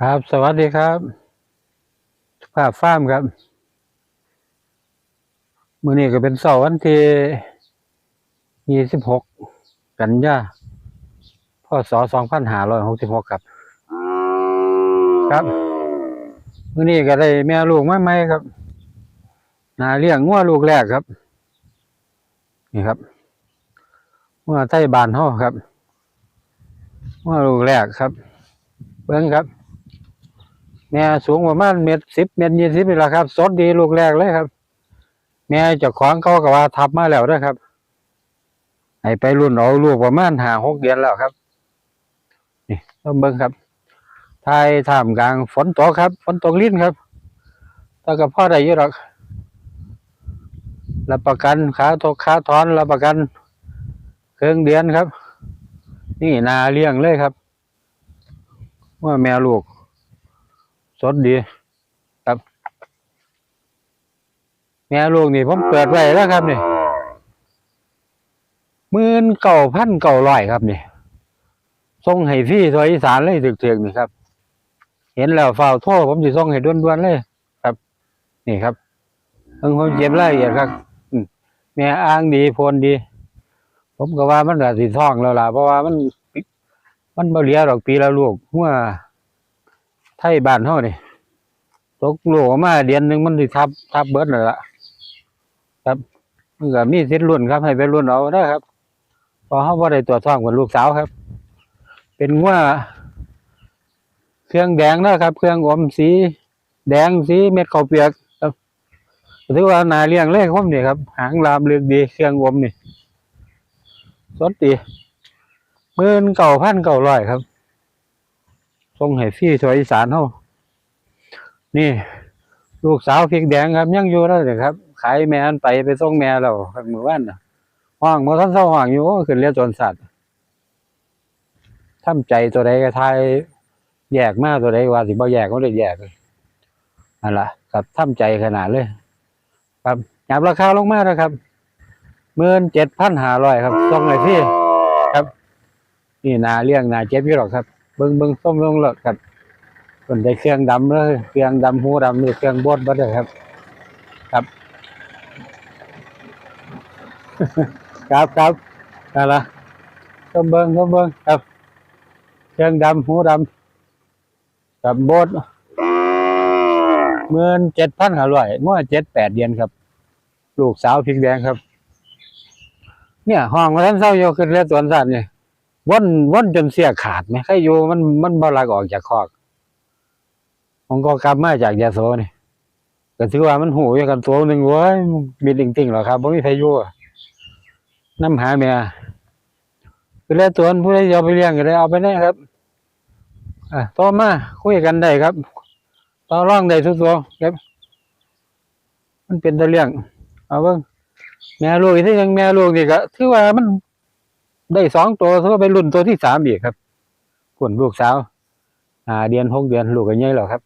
ครับ สวัสดีครับภาพฟ้าร์มครับมื้อนี้ก็เป็นเสาร์วันที่ยี่สิบหกกันยาพศสองพันห้าร้อยหกสิบหกครับ ครับมื้อนี้ก็ได้แม่ลูกไมาใหม่ครับนาเลี้ยงงัวลูกแรกครับ นี่ครับงัวไทยบานเฮาครับงัวลูกแรกครับ เบิ่งครับ แม่สูงประมาณเมตรสิบเมตรยี่สิบนี่แหละครับ สดดีลูกแรกเลยครับ แม่เจ้าของเขาก็ว่าทับมาแล้วนะครับให้ไปรุ่นเอาลูกประมาณห้าหกเดือนแล้วครับ นี่ต้องเบิ่งครับทายท่ามกลางฝนตกครับ ฝนตกลิ้นครับแต่ก็พอได้ยู่หรอกรับประกันขาตกขาถอนรับประกัน เครื่องเดือนครับ นี่นาเลี้ยงเลยครับ ว่าแม่ลูก สดดีครับ แม่ลูกนี่ผมเปิดไว้แล้วครับนี่หมื่นเก่าพันเก่าร้อยครับนี่ส่งให้พี่ทวอีสานเลยถึกๆนี่ครับ เห็นแล้วฝ่าวโทษผมจะส่งให้ด่วนๆเลยครับ นี่ครับเพิ่งผมเจ็บรายละเอียดครับแม่อ้างดีพนดี ผมก็ว่ามันก็สิท้องแล้วล่ะเพราะว่ามัน มันบ่เหลียดอกปีละลูกเมื่อ ไทยบ้านเฮานี่ตกโลกออกมาเดือนหนึ่งมันสิทับทับเบิดเลยล่ะ ครับมันก็มีสิทธิ์รุ่นครับ ให้ไปรุ่นเอาได้ครับเพอเฮาบ่ได้ตัวท้องกับลูกสาวครับ เป็นงัวเครื่องแดงนะครับ เครื่องอมสี แดงสีเม็ดข้าวเปียกครับถือว่านาเลี้ยงเลยผมนี่ครับ หางลามเลือกดี เครื่องอมนี่สดดีหมื่นเก้าพันเก้าร้อยครับ ส่งให้ฟรีสวยอีสานเฮานี่ ลูกสาวพริกแดงครับ ยังอยู่แล้วเลยครับ ขายแม่อันไปไปส่งแม่แล้วครับมือวานน่ะห้องบ่ทันเซาห้องอยู่ขึ้นเรือจนสัตว์ทำใจตัวใดก็ทายแยกมากตัวใดว่าสิบ่แยกก็ได้แยกเลยนั่นล่ะครับทำใจขนาดเลย ครับยับราคาลงมาแล้วครับ17,500ครับส่งให้ฟรีครับ นี่นาเลี้ยงนาเจ็บอยู่หรอกครับ เบิ่งเบิ่งส้มลงรถครับคนได้เครื่องดำเลยเครื่องดำหูดำนี่เครื่องบดบ่ได้ครับ ครับครับครับนั่นละส้มเบิ่งส้มเบิ่งครับ เครื่องดำหูดำกับบดเมื่นเจ็ดพันห้าร้อยเมื่อเจ็ดแปดเดือนครับ ลูกสาวพริกแดงครับ เนี่ยห้องท่านเศร้าโยขึ้นเรือตัวนสัตว์เนี่ย ว่นว่นจนเสียขาดไหมใครอยู่มันมันบลักออกจากคอกผมก็กลับมาจากยาโสนี่ก็ถือว่ามันหูอยู่กันตัวหนึ่งเว้ยมีติ่งติ่งๆหรอครับบ่มีใครอยู่น้ำหาเมียคือแล้วตัวนั้นผู้ใดจะเอาไปเลี้ยงก็ได้เอาไปได้ครับอะต่อมาคุยกันได้ครับต่อร่องได้ทุกตัวครับ มันเป็นตะเลี้ยง เอาเบิ่งแม่ลูกที่ยังแม่ลูกนี่ก็ถือว่ามัน ได้สองตัวถือว่าเป็นรุ่นตัวที่สามอีกครับผลลูกสาวอ่าเดือนหกเดือนลูกก็ใหญ่แล้วครับ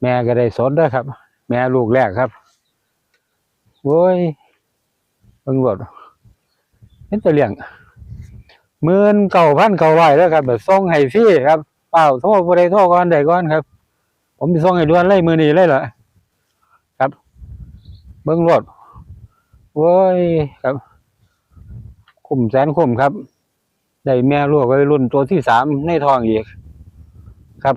แม่ก็ได้สนด้วยครับ แม่ลูกแรกครับโว้ยเบิ่งรถเป็นตัวเลี้ยงหมื่นเก่าพันเก่าร้อยแล้วครับ แบบส่งให้ฟรีครับเปล่าโทษบ่ได้โทษก่อนได้ก่อนครับ ผมสิส่งให้ด่วนเลยมือนี้เลยเหรอครับ เบิ่งรถโว้ยครับ มแสนคุ้มครับ ได้แม่ลูกไว้รุ่นตัวที่สามในทองอีก ครับ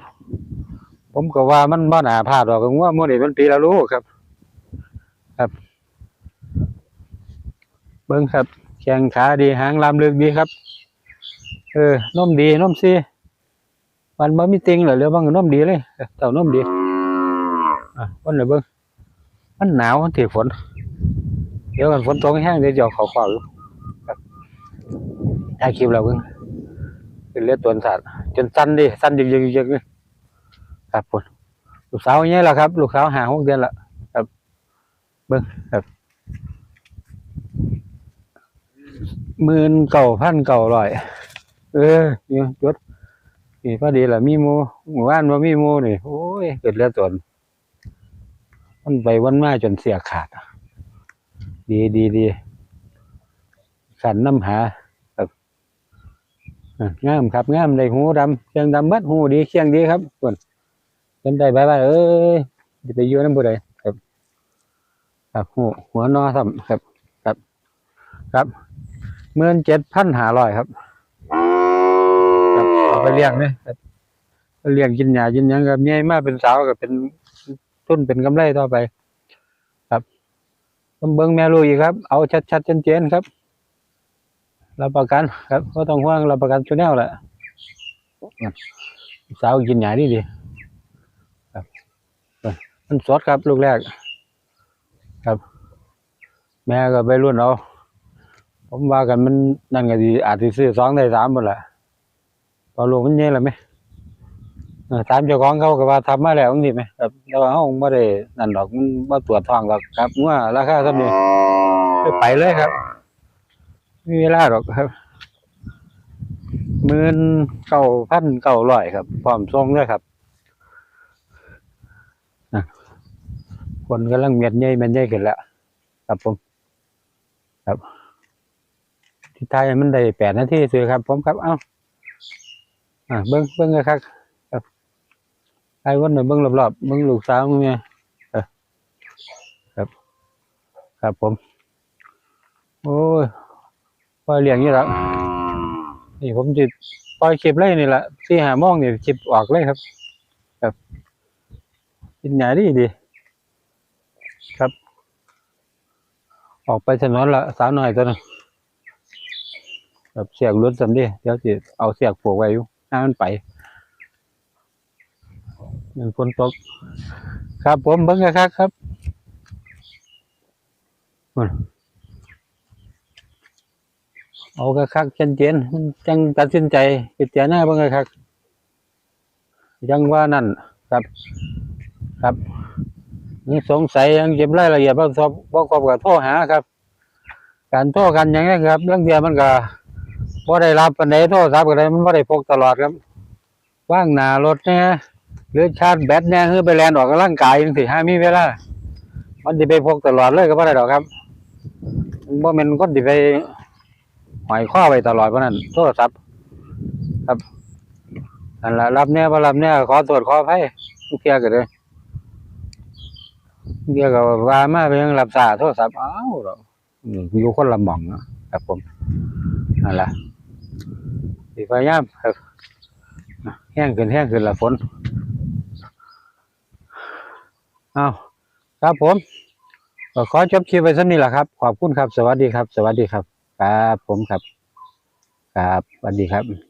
ผมก็ว่ามันบ่หนาพลาดหรอกว่ามื่อนี้มันปีละลูกครับ ครับ เบิ้งครับ แข้งขาดีหางลำลึกดีครับ เออนมดีน้มซีมันบ่มีติงเหรอเรือบ้างนมดีเลยเต่าน้มดีอะวันไหนเบิ้งมันหนาวมันถือฝน เดี๋ยวกันฝนตกแห้งเดี๋ยวเอาเขาขวาอยู่ ถ่ายคลิปเราเพิ่งเป็นเลือดตัวสัตว์จนสั้นดิสั้นยึกยึกยึกเลยครับผมลูกสาวอย่างเงี้ยแหละครับ ลูกสาวหาหกเดือนละครับ เบิ้งครับหมื่นเก่าพันเก่าร้อย เออนี่ยศนี่พอดีแหละมีหมูหมู่บ้านว่ามีหมูนี่โอ้ยเกิดเลือดตัวมันไปวันมาจนเสียขาด ดีดีดีขันน้ำหา งามครับงามได้หูดำเชียงดำเบัดหูดีเชียงดีครับส่วนเป็นได้บายบายเอ้ยจะไปอยู่น้ำบุไดครับ ครับหูหัวนอซ้ำครับ ครับ ครับเมื่นเจ็ดพันหาร้อยครับครับเอาไปเลี้ยงเนี่ยเลี้ยงกินหญ้ากินยังครับใหญ่มาเป็นสาวก็เป็นทุนเป็นกำไรต่อไป ครับต้องเบิ่งแม่ลูกอีกครับ เอาชัดๆเจนๆครับ รับประกันครับก็ต้องห่วงรับประกันชุดแนวแหละสาวกินหยาดีดีครับมันสดครับลูกแรก ครับ แม่ก็ไปรุ่นเอาผมว่ากันมันนั่นก็ดีอาจจะซื้อสองได้สามหมดแหละพอลูกมันเงี้ยแล้วไหมเออตามเจ้าของเขาก็ว่าทำมาแล้วนี่ไหมครับแต่ว่าเขาไม่ได้นั่นดอกมันมาตรวจทองหรอกครับว่าราคาเท่านี้ไปเลยครับ มีเวลาหรอกครับหมื่นเก้าพันเก้าร้อยครับพร้อมส่งด้วยครับนะคนกำลังเมียดใหญ่เมียดใหญ่ขึ้นแล้วครับผมครับที่ไทายมันได้แปดนาทีซื้อครับ ผมครับเอ้าอ่าเบิ้งเบิ้งเลยครับครับไอ้วันหนึ่งเบิ้งรอบๆเบิ้งลูกสาวมึงเนี่ยครับ ครับผม โอ้ย ปล่อยเลี้ยงอยู่แล้วนี่ผมจะปล่อยคลิปเลยนี่แหละที่หาโมองนี่คลิปออกเลยครับครับกินหยาดีดี ครับ ออกไปถนนละสาวหน่อยตัวนึงแบบเสียกรถสำดีเดี๋ยวจะเอาเสียกผูกไว้อยู่ให้มันไปหนึ่งฝนตกครับผมเบิ้งกะครับครับ เอากระคักเจนเจนๆมันจังตัดสินใจพิจารณาบิ่งกระคักยังว่านั่นครับ ครับยังสงสัยยังเก็บรายละเอียดบ่สอบบ่ครบก็โทรหาครับ การโทรกันอย่างนี้ครับเรื่องเดียวมันก็บ่ได้รับปานใดโทรศัพท์ก็ได้มันบ่ได้พกตลอดครับว่างหนารถเนี่ยหรือชาร์จแบตเนี่ยคือไปแลนออกกำลังกายจังซี่หามีเวลามันสิไปพกตลอดเลยก็บ่ได้ดอกครับมันบ่แม่นคนสิไป หอยข้อไปตลอดเพราะนั้นโทรศัพท์ครับอันละรับเนี่ยพอรับเนี่ยขอตรวจขออภัยทุกเที่ยกันเลยเที่ยก็ว่ามาเป็นยังรับสาโทรศัพท์อ้าวเราอยู่คนละหม่องนะครับผมนั่นแหละสิพยายามครับแห้งขึ้นแห้งขึ้นละฝนเอาครับผมขอจบคลิปไปสักนี้แหละครับ ขอบคุณครับ สวัสดีครับ สวัสดีครับ ครับผมครับครับสวัสดีครับ